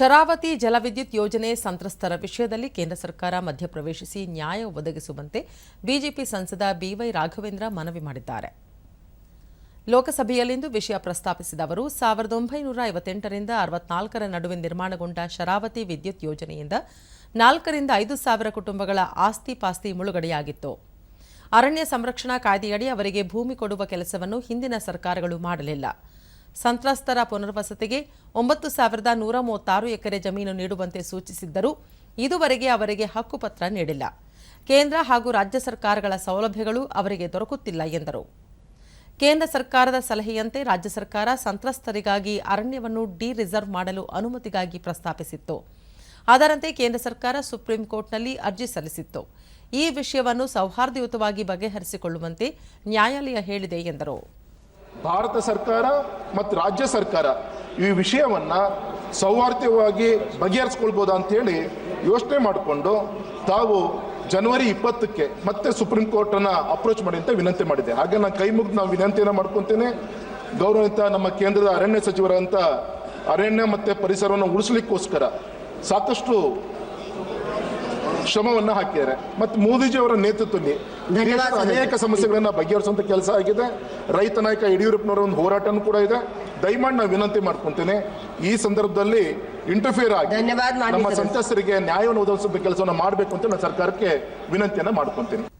ಶರಾವತಿ ಜಲವಿದ್ಯುತ್ ಯೋಜನೆ ಸಂತ್ರಸ್ತರ ವಿಷಯದಲ್ಲಿ ಕೇಂದ್ರ ಸರ್ಕಾರ ಮಧ್ಯಪ್ರವೇಶಿಸಿ ನ್ಯಾಯ ಒದಗಿಸುವಂತೆ ಬಿಜೆಪಿ ಸಂಸದ ಬಿವೈ ರಾಘವೇಂದ್ರ ಮನವಿ ಮಾಡಿದ್ದಾರೆ. ಲೋಕಸಭೆಯಲ್ಲಿಂದು ವಿಷಯ ಪ್ರಸ್ತಾಪಿಸಿದ ಅವರು, ಸಾವಿರದ ಒಂಬೈನೂರ ಐವತ್ತೆಂಟರಿಂದ ಅರವತ್ನಾಲ್ಕರ ನಡುವೆ ನಿರ್ಮಾಣಗೊಂಡ ಶರಾವತಿ ವಿದ್ಯುತ್ ಯೋಜನೆಯಿಂದ ನಾಲ್ಕರಿಂದ ಐದು ಸಾವಿರ ಕುಟುಂಬಗಳ ಆಸ್ತಿ ಪಾಸ್ತಿ ಮುಳುಗಡೆಯಾಗಿತ್ತು. ಅರಣ್ಯ ಸಂರಕ್ಷಣಾ ಕಾಯ್ದೆಯಡಿ ಅವರಿಗೆ ಭೂಮಿ ಕೊಡುವ ಕೆಲಸವನ್ನು ಹಿಂದಿನ ಸರ್ಕಾರಗಳು ಮಾಡಲಿಲ್ಲ. ಸಂತ್ರಸ್ತರ ಪುನರ್ವಸತಿಗೆ ಒಂಬತ್ತು ಸಾವಿರದ ನೂರ ಮೂವತ್ತಾರು ಎಕರೆ ಜಮೀನು ನೀಡುವಂತೆ ಸೂಚಿಸಿದ್ದರೂ ಇದುವರೆಗೆ ಅವರಿಗೆ ಹಕ್ಕುಪತ್ರ ನೀಡಿಲ್ಲ. ಕೇಂದ್ರ ಹಾಗೂ ರಾಜ್ಯ ಸರ್ಕಾರಗಳ ಸೌಲಭ್ಯಗಳು ಅವರಿಗೆ ದೊರಕುತ್ತಿಲ್ಲ ಎಂದರು. ಕೇಂದ್ರ ಸರ್ಕಾರದ ಸಲಹೆಯಂತೆ ರಾಜ್ಯ ಸರ್ಕಾರ ಸಂತ್ರಸ್ತರಿಗಾಗಿ ಅರಣ್ಯವನ್ನು ಡಿ ರಿಸರ್ವ್ ಮಾಡಲು ಅನುಮತಿಗಾಗಿ ಪ್ರಸ್ತಾಪಿಸಿತ್ತು. ಅದರಂತೆ ಕೇಂದ್ರ ಸರ್ಕಾರ ಸುಪ್ರೀಂ ಕೋರ್ಟ್ನಲ್ಲಿ ಅರ್ಜಿ ಸಲ್ಲಿಸಿತ್ತು. ಈ ವಿಷಯವನ್ನು ಸೌಹಾರ್ದಯುತವಾಗಿ ಬಗೆಹರಿಸಿಕೊಳ್ಳುವಂತೆ ನ್ಯಾಯಾಲಯ ಹೇಳಿದೆ ಎಂದರು. ಭಾರತ ಸರ್ಕಾರ ಮತ್ತು ರಾಜ್ಯ ಸರ್ಕಾರ ಈ ವಿಷಯವನ್ನು ಸೌಹಾರ್ದವಾಗಿ ಬಗೆಹರಿಸ್ಕೊಳ್ಬೋದಾ ಅಂತೇಳಿ ಯೋಚನೆ ಮಾಡಿಕೊಂಡು ತಾವು ಜನವರಿ ಇಪ್ಪತ್ತಕ್ಕೆ ಮತ್ತೆ ಸುಪ್ರೀಂ ಕೋರ್ಟನ್ನು ಅಪ್ರೋಚ್ ಮಾಡಿ ಅಂತ ವಿನಂತಿ ಮಾಡಿದೆ. ಹಾಗೆ ನಾನು ಕೈ ಮುಗಿದು ನಾವು ವಿನಂತಿಯನ್ನು ಮಾಡ್ಕೊತೇನೆ. ಗೌರವಿತ ನಮ್ಮ ಕೇಂದ್ರದ ಅರಣ್ಯ ಸಚಿವರಂತ ಅರಣ್ಯ ಮತ್ತು ಪರಿಸರವನ್ನು ಉಳಿಸ್ಲಿಕ್ಕೋಸ್ಕರ ಸಾಕಷ್ಟು ಶ್ರಮವನ್ನ ಹಾಕಿದ್ದಾರೆ. ಮತ್ತು ಮೋದಿಜಿ ಅವರ ನೇತೃತ್ವದಲ್ಲಿ ಅನೇಕ ಸಮಸ್ಯೆಗಳನ್ನು ಬಗೆಹರಿಸುವಂಥ ಕೆಲಸ ಆಗಿದೆ. ರೈತ ನಾಯಕ ಯಡಿಯೂರಪ್ಪನವರ ಒಂದು ಹೋರಾಟನೂ ಕೂಡ ಇದೆ. ದಯಮಾಡಿ ನಾವು ವಿನಂತಿ ಮಾಡ್ಕೊಂತೇನೆ ಈ ಸಂದರ್ಭದಲ್ಲಿ ಇಂಟರ್ಫಿಯರ್ ಆಗಿ ನಮ್ಮ. ಸಂತ್ರಸ್ತರಿಗೆ ನ್ಯಾಯವನ್ನು ಒದಗಿಸುವ ಕೆಲಸವನ್ನು ಮಾಡಬೇಕು ಅಂತ ನಾನು ಸರ್ಕಾರಕ್ಕೆ ವಿನಂತಿಯನ್ನ ಮಾಡ್ಕೊಂತೇನೆ.